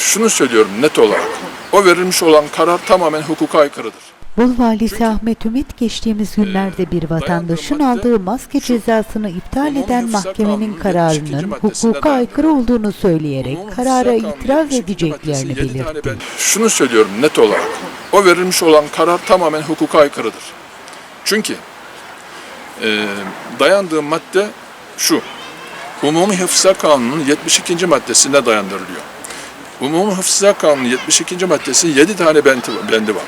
şunu söylüyorum net olarak. O verilmiş olan karar tamamen hukuka aykırıdır. Bolu Valisi Ahmet Ümit geçtiğimiz günlerde bir vatandaşın aldığı maske cezasını iptal eden mahkemenin kararının hukuka aykırı olduğunu söyleyerek karara itiraz edeceklerini belirtti. Şunu söylüyorum net olarak. O verilmiş olan karar tamamen hukuka aykırıdır. Çünkü e, dayandığı madde şu. Umumi Hıfzı Kanunu'nun 72. maddesine dayandırılıyor. Umumi Hıfzı Kanunu'nun 72. maddesinin 7 tane bendi var.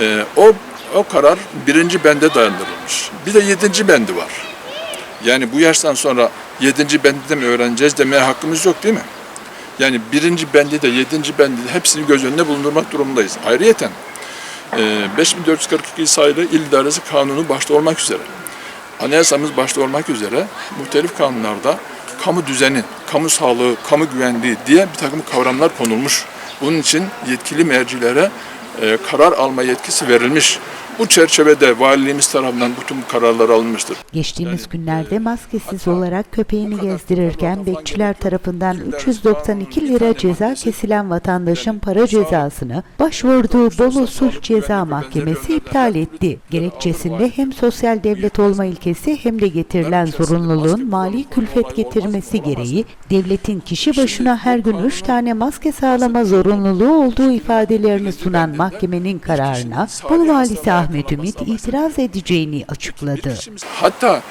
E, o, o karar birinci bende dayandırılmış. Bir de yedinci bendi var. Yani bu yaştan sonra yedinci bendi de mi öğreneceğiz demeye hakkımız yok değil mi? Yani birinci bendi de yedinci bendi de hepsini göz önüne bulundurmak durumundayız. Ayrıyeten e, 5442 sayılı İl İdaresi Kanunu başta olmak üzere, anayasamız başta olmak üzere muhtelif kanunlarda kamu düzeni, kamu sağlığı, kamu güvenliği diye bir takım kavramlar konulmuş. Bunun için yetkili mercilere e, karar alma yetkisi verilmiş. Bu çerçevede valiliğimiz tarafından bütün kararlar alınmıştır. Geçtiğimiz günlerde maskesiz olarak köpeğini gezdirirken bekçiler tarafından 392 lira ceza kesilen vatandaşın para cezasını başvurduğu Bolu Sulh Ceza Mahkemesi iptal etti. Gerekçesinde hem sosyal devlet olma ilkesi hem de getirilen zorunluluğun mali külfet getirmesi gereği devletin kişi başına her gün 3 tane maske sağlama zorunluluğu olduğu ifadelerini sunan mahkemenin kararına Bolu Valisi Ahmet Ümit itiraz edeceğini açıkladı. Hatta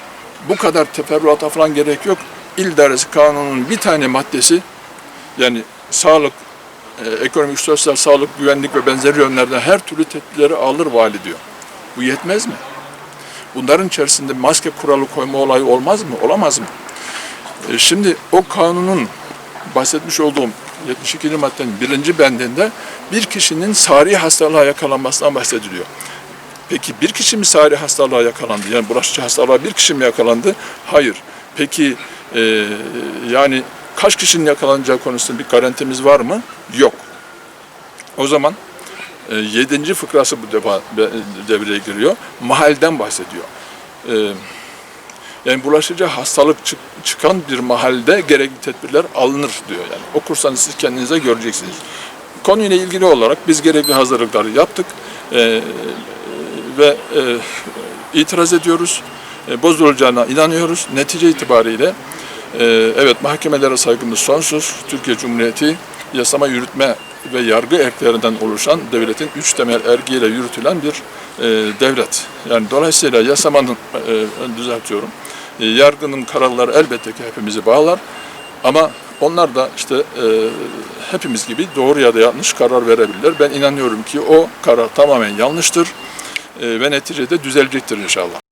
bu kadar teferruata falan gerek yok. İl İdaresi Kanunu'nun bir tane maddesi yani sağlık, e, ekonomik, sosyal, sağlık, güvenlik ve benzeri yönlerden her türlü tedbirleri alır vali diyor. Bu yetmez mi? Bunların içerisinde maske kuralı koyma olayı olmaz mı? Olamaz mı? E, şimdi o kanunun bahsetmiş olduğum 72. maddenin birinci bendinde bir kişinin sari hastalığa yakalanmasından bahsediliyor. Peki bir kişi mi sari hastalığa yakalandı? Yani bulaşıcı hastalığa bir kişi mi yakalandı? Hayır. Peki e, yani kaç kişinin yakalanacağı konusunda bir garantimiz var mı? Yok. O zaman e, yedinci fıkrası bu defa be- devreye giriyor. Mahalden bahsediyor. E, yani bulaşıcı hastalık çık- çıkan bir mahallede gerekli tedbirler alınır diyor yani. Okursanız siz kendinize göreceksiniz. Konuyla ilgili olarak biz gerekli hazırlıkları yaptık. E, ve e, itiraz ediyoruz. E, bozulacağına inanıyoruz. Netice itibariyle e, evet mahkemelere saygımız sonsuz. Türkiye Cumhuriyeti yasama, yürütme ve yargı erklerinden oluşan devletin üç temel ergiyle yürütülen bir e, devlet. Yani dolayısıyla yasamanın e, düzeltiyorum. E, yargının kararları elbette ki hepimizi bağlar. Ama onlar da işte e, hepimiz gibi doğru ya da yanlış karar verebilirler. Ben inanıyorum ki o karar tamamen yanlıştır e, ve neticede düzelecektir inşallah.